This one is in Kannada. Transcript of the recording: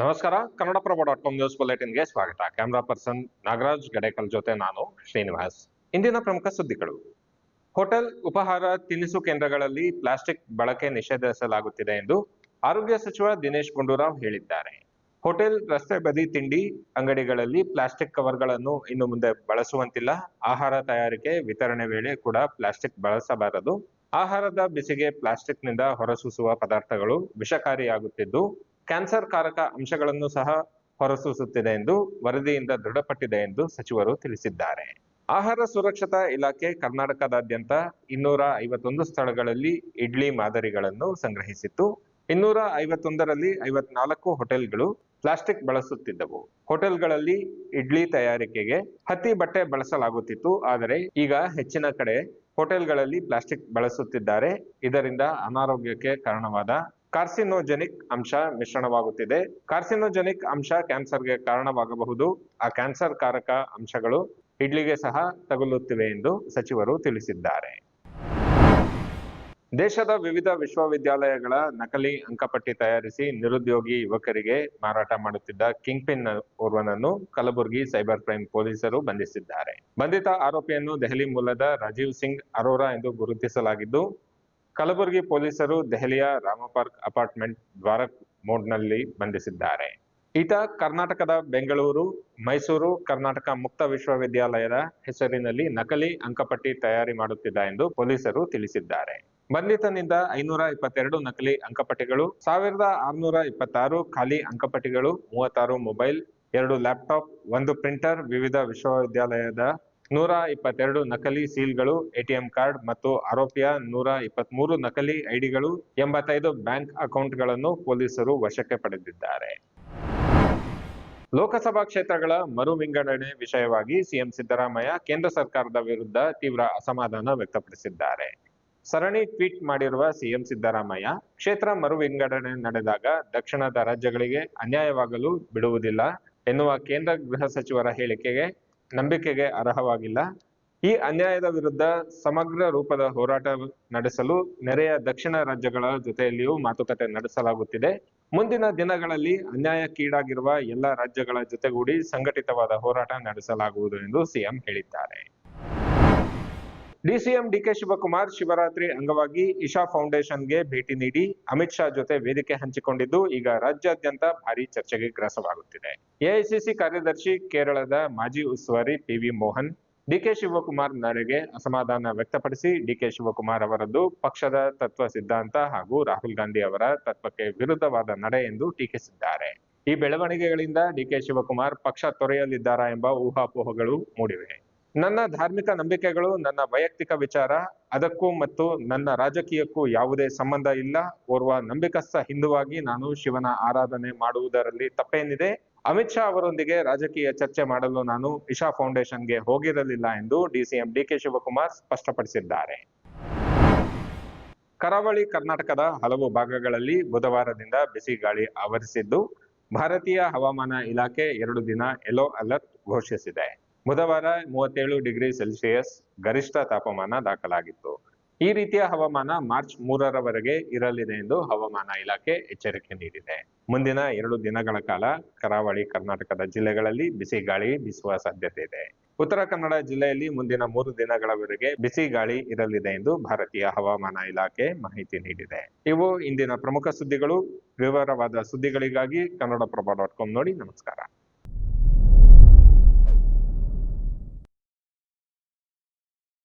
ನಮಸ್ಕಾರ, ಕನ್ನಡಪ್ರಭ ಡಾಟ್ ಕಾಮ್ ನ್ಯೂಸ್ ಬುಲೆಟಿನ್ಗೆ ಸ್ವಾಗತ. ಕ್ಯಾಮರಾ ಪರ್ಸನ್ ನಾಗರಾಜ್ ಗಡೇಕಲ್ ಜೊತೆ ನಾನು ಶ್ರೀನಿವಾಸ್. ಇಂದಿನ ಪ್ರಮುಖ ಸುದ್ದಿಗಳು. ಹೋಟೆಲ್ ಉಪಹಾರ ತಿನಿಸು ಕೇಂದ್ರಗಳಲ್ಲಿ ಪ್ಲಾಸ್ಟಿಕ್ ಬಳಕೆ ನಿಷೇಧಿಸಲಾಗುತ್ತಿದೆ ಎಂದು ಆರೋಗ್ಯ ಸಚಿವ ದಿನೇಶ್ ಗುಂಡೂರಾವ್ ಹೇಳಿದ್ದಾರೆ. ಹೋಟೆಲ್ ರಸ್ತೆ ಬದಿ ತಿಂಡಿ ಅಂಗಡಿಗಳಲ್ಲಿ ಪ್ಲಾಸ್ಟಿಕ್ ಕವರ್ಗಳನ್ನು ಇನ್ನು ಮುಂದೆ ಬಳಸುವಂತಿಲ್ಲ. ಆಹಾರ ತಯಾರಿಕೆ, ವಿತರಣೆ ವೇಳೆ ಕೂಡ ಪ್ಲಾಸ್ಟಿಕ್ ಬಳಸಬಾರದು. ಆಹಾರದ ಬಿಸಿಗೆ ಪ್ಲಾಸ್ಟಿಕ್ನಿಂದ ಹೊರಸೂಸುವ ಪದಾರ್ಥಗಳು ವಿಷಕಾರಿಯಾಗುತ್ತಿದ್ದು ಕ್ಯಾನ್ಸರ್ ಕಾರಕ ಅಂಶಗಳನ್ನು ಸಹ ಹೊರಸೂಸುತ್ತಿದೆ ಎಂದು ವರದಿಯಿಂದ ದೃಢಪಟ್ಟಿದೆ ಎಂದು ಸಚಿವರು ತಿಳಿಸಿದ್ದಾರೆ. ಆಹಾರ ಸುರಕ್ಷತಾ ಇಲಾಖೆ ಕರ್ನಾಟಕದಾದ್ಯಂತ ಇನ್ನೂರ ಐವತ್ತೊಂದು ಸ್ಥಳಗಳಲ್ಲಿ ಇಡ್ಲಿ ಮಾದರಿಗಳನ್ನು ಸಂಗ್ರಹಿಸಿತ್ತು. ಇನ್ನೂರ ಐವತ್ತೊಂದರಲ್ಲಿ ಐವತ್ನಾಲ್ಕು ಹೋಟೆಲ್ಗಳು ಪ್ಲಾಸ್ಟಿಕ್ ಬಳಸುತ್ತಿದ್ದವು. ಹೋಟೆಲ್ಗಳಲ್ಲಿ ಇಡ್ಲಿ ತಯಾರಿಕೆಗೆ ಹತ್ತಿ ಬಟ್ಟೆ ಬಳಸಲಾಗುತ್ತಿತ್ತು. ಆದರೆ ಈಗ ಹೆಚ್ಚಿನ ಕಡೆ ಹೋಟೆಲ್ಗಳಲ್ಲಿ ಪ್ಲಾಸ್ಟಿಕ್ ಬಳಸುತ್ತಿದ್ದಾರೆ. ಇದರಿಂದ ಅನಾರೋಗ್ಯಕ್ಕೆ ಕಾರಣವಾದ ಕಾರ್ಸಿನೋಜೆನಿಕ್ ಅಂಶ ಮಿಶ್ರಣವಾಗುತ್ತಿದೆ. ಕಾರ್ಸಿನೋಜೆನಿಕ್ ಅಂಶ ಕ್ಯಾನ್ಸರ್ಗೆ ಕಾರಣವಾಗಬಹುದು. ಆ ಕ್ಯಾನ್ಸರ್ ಕಾರಕ ಅಂಶಗಳು ಇಡ್ಲಿಗೆ ಸಹ ತಗುಲುತ್ತಿವೆ ಎಂದು ಸಚಿವರು ತಿಳಿಸಿದ್ದಾರೆ. ದೇಶದ ವಿವಿಧ ವಿಶ್ವವಿದ್ಯಾಲಯಗಳ ನಕಲಿ ಅಂಕಪಟ್ಟಿ ತಯಾರಿಸಿ ನಿರುದ್ಯೋಗಿ ಯುವಕರಿಗೆ ಮಾರಾಟ ಮಾಡುತ್ತಿದ್ದ ಕಿಂಗ್ ಪಿನ್ ಓರ್ವನನ್ನು ಕಲಬುರಗಿ ಸೈಬರ್ ಕ್ರೈಂ ಪೊಲೀಸರು ಬಂಧಿಸಿದ್ದಾರೆ. ಬಂಧಿತ ಆರೋಪಿಯನ್ನು ದೆಹಲಿ ಮೂಲದ ರಾಜೀವ್ ಸಿಂಗ್ ಅರೋರಾ ಎಂದು ಗುರುತಿಸಲಾಗಿದ್ದು ಕಲಬುರಗಿ ಪೊಲೀಸರು ದೆಹಲಿಯ ರಾಮಪಾರ್ಕ್ ಅಪಾರ್ಟ್ಮೆಂಟ್ ದ್ವಾರಕ್ ಮೋಡ್ನಲ್ಲಿ ಬಂಧಿಸಿದ್ದಾರೆ. ಈತ ಕರ್ನಾಟಕದ ಬೆಂಗಳೂರು, ಮೈಸೂರು, ಕರ್ನಾಟಕ ಮುಕ್ತ ವಿಶ್ವವಿದ್ಯಾಲಯದ ಹೆಸರಿನಲ್ಲಿ ನಕಲಿ ಅಂಕಪಟ್ಟಿ ತಯಾರಿ ಮಾಡುತ್ತಿದ್ದ ಎಂದು ಪೊಲೀಸರು ತಿಳಿಸಿದ್ದಾರೆ. ಬಂಧಿತನಿಂದ ಐನೂರ ಇಪ್ಪತ್ತೆರಡು ನಕಲಿ ಅಂಕಪಟ್ಟಿಗಳು, ಸಾವಿರದ ಆರುನೂರ ಇಪ್ಪತ್ತಾರು ಖಾಲಿ ಅಂಕಪಟ್ಟಿಗಳು, ಮೂವತ್ತಾರು ಮೊಬೈಲ್, ಎರಡು ಲ್ಯಾಪ್ಟಾಪ್, ಒಂದು ಪ್ರಿಂಟರ್, ವಿವಿಧ ವಿಶ್ವವಿದ್ಯಾಲಯದ ನೂರ ಇಪ್ಪತ್ತೆರಡು ನಕಲಿ ಸೀಲ್ಗಳು ಎಟಿಎಂ ಕಾರ್ಡ್ ಮತ್ತು ಆರೋಪಿಯ ನೂರ ಇಪ್ಪತ್ಮೂರು ನಕಲಿ ಐಡಿಗಳು, ಎಂಬತ್ತೈದು ಬ್ಯಾಂಕ್ ಅಕೌಂಟ್ಗಳನ್ನು ಪೊಲೀಸರು ವಶಕ್ಕೆ ಪಡೆದಿದ್ದಾರೆ. ಲೋಕಸಭಾ ಕ್ಷೇತ್ರಗಳ ಮರು ವಿಂಗಡಣೆ ವಿಷಯವಾಗಿ ಸಿಎಂ ಸಿದ್ದರಾಮಯ್ಯ ಕೇಂದ್ರ ಸರ್ಕಾರದ ವಿರುದ್ಧ ತೀವ್ರ ಅಸಮಾಧಾನ ವ್ಯಕ್ತಪಡಿಸಿದ್ದಾರೆ. ಸರಣಿ ಟ್ವೀಟ್ ಮಾಡಿರುವ ಸಿಎಂ ಸಿದ್ದರಾಮಯ್ಯ, ಕ್ಷೇತ್ರ ಮರು ವಿಂಗಡಣೆ ನಡೆದಾಗ ದಕ್ಷಿಣದ ರಾಜ್ಯಗಳಿಗೆ ಅನ್ಯಾಯವಾಗಲು ಬಿಡುವುದಿಲ್ಲ ಎನ್ನುವ ಕೇಂದ್ರ ಗೃಹ ಸಚಿವರ ಹೇಳಿಕೆಗೆ ನಂಬಿಕೆಗೆ ಅರ್ಹವಾಗಿಲ್ಲ. ಈ ಅನ್ಯಾಯದ ವಿರುದ್ಧ ಸಮಗ್ರ ರೂಪದ ಹೋರಾಟ ನಡೆಸಲು ನೆರೆಯ ದಕ್ಷಿಣ ರಾಜ್ಯಗಳ ಜೊತೆಯಲ್ಲಿಯೂ ಮಾತುಕತೆ ನಡೆಸಲಾಗುತ್ತಿದೆ. ಮುಂದಿನ ದಿನಗಳಲ್ಲಿ ಅನ್ಯಾಯಕ್ಕೀಡಾಗಿರುವ ಎಲ್ಲ ರಾಜ್ಯಗಳ ಜೊತೆಗೂಡಿ ಸಂಘಟಿತವಾದ ಹೋರಾಟ ನಡೆಸಲಾಗುವುದು ಎಂದು ಸಿಎಂ ಹೇಳಿದ್ದಾರೆ. ಡಿಸಿಎಂ ಡಿಕೆ ಶಿವಕುಮಾರ್ ಶಿವರಾತ್ರಿ ಅಂಗವಾಗಿ ಇಶಾ ಫೌಂಡೇಶನ್ಗೆ ಭೇಟಿ ನೀಡಿ ಅಮಿತ್ ಶಾ ಜೊತೆ ವೇದಿಕೆ ಹಂಚಿಕೊಂಡಿದ್ದು, ಈಗ ರಾಜ್ಯಾದ್ಯಂತ ಭಾರಿ ಚರ್ಚೆಗೆ ಗ್ರಾಸವಾಗುತ್ತಿದೆ. ಎಐಸಿಸಿ ಕಾರ್ಯದರ್ಶಿ ಕೇರಳದ ಮಾಜಿ ಉಸ್ತುವಾರಿ ಪಿವಿ ಮೋಹನ್ ಡಿಕೆ ಶಿವಕುಮಾರ್ ನಡೆಗೆ ಅಸಮಾಧಾನ ವ್ಯಕ್ತಪಡಿಸಿ ಡಿಕೆ ಶಿವಕುಮಾರ್ ಅವರದ್ದು ಪಕ್ಷದ ತತ್ವ ಸಿದ್ಧಾಂತ ಹಾಗೂ ರಾಹುಲ್ ಗಾಂಧಿ ಅವರ ತತ್ವಕ್ಕೆ ವಿರುದ್ಧವಾದ ನಡೆ ಎಂದು ಟೀಕಿಸಿದ್ದಾರೆ. ಈ ಬೆಳವಣಿಗೆಗಳಿಂದ ಡಿಕೆ ಶಿವಕುಮಾರ್ ಪಕ್ಷ ತೊರೆಯಲಿದ್ದಾರಾ ಎಂಬ ಊಹಾಪೋಹಗಳು ಮೂಡಿವೆ. ನನ್ನ ಧಾರ್ಮಿಕ ನಂಬಿಕೆಗಳು, ನನ್ನ ವೈಯಕ್ತಿಕ ವಿಚಾರ, ಅದಕ್ಕೂ ಮತ್ತು ನನ್ನ ರಾಜಕೀಯಕ್ಕೂ ಯಾವುದೇ ಸಂಬಂಧ ಇಲ್ಲ. ಓರ್ವ ನಂಬಿಕಸ್ಥ ಹಿಂದುವಾಗಿ ನಾನು ಶಿವನ ಆರಾಧನೆ ಮಾಡುವುದರಲ್ಲಿ ತಪ್ಪೇನಿದೆ. ಅಮಿತ್ ಶಾ ಅವರೊಂದಿಗೆ ರಾಜಕೀಯ ಚರ್ಚೆ ಮಾಡಲು ನಾನು ಇಶಾ ಫೌಂಡೇಶನ್ಗೆ ಹೋಗಿರಲಿಲ್ಲ ಎಂದು ಡಿಸಿಎಂ ಡಿಕೆ ಶಿವಕುಮಾರ್ ಸ್ಪಷ್ಟಪಡಿಸಿದ್ದಾರೆ. ಕರಾವಳಿ ಕರ್ನಾಟಕದ ಹಲವು ಭಾಗಗಳಲ್ಲಿ ಬುಧವಾರದಿಂದ ಬಿಸಿ ಗಾಳಿ ಆವರಿಸಿದ್ದು, ಭಾರತೀಯ ಹವಾಮಾನ ಇಲಾಖೆ ಎರಡು ದಿನ ಯೆಲ್ಲೋ ಅಲರ್ಟ್ ಘೋಷಿಸಿದೆ. ಬುಧವಾರ ಮೂವತ್ತೇಳು ಡಿಗ್ರಿ ಸೆಲ್ಸಿಯಸ್ ಗರಿಷ್ಠ ತಾಪಮಾನ ದಾಖಲಾಗಿತ್ತು. ಈ ರೀತಿಯ ಹವಾಮಾನ ಮಾರ್ಚ್ ಮೂರರವರೆಗೆ ಇರಲಿದೆ ಎಂದು ಹವಾಮಾನ ಇಲಾಖೆ ಎಚ್ಚರಿಕೆ ನೀಡಿದೆ. ಮುಂದಿನ ಎರಡು ದಿನಗಳ ಕಾಲ ಕರಾವಳಿ ಕರ್ನಾಟಕದ ಜಿಲ್ಲೆಗಳಲ್ಲಿ ಬಿಸಿ ಗಾಳಿ ಬೀಸುವ ಸಾಧ್ಯತೆ ಇದೆ. ಉತ್ತರ ಕನ್ನಡ ಜಿಲ್ಲೆಯಲ್ಲಿ ಮುಂದಿನ ಮೂರು ದಿನಗಳವರೆಗೆ ಬಿಸಿ ಗಾಳಿ ಇರಲಿದೆ ಎಂದು ಭಾರತೀಯ ಹವಾಮಾನ ಇಲಾಖೆ ಮಾಹಿತಿ ನೀಡಿದೆ. ಇವು ಇಂದಿನ ಪ್ರಮುಖ ಸುದ್ದಿಗಳು. ವಿವರವಾದ ಸುದ್ದಿಗಳಿಗಾಗಿ ಕನ್ನಡಪ್ರಭ ಡಾಟ್ ಕಾಮ್ ನೋಡಿ ನಮಸ್ಕಾರ.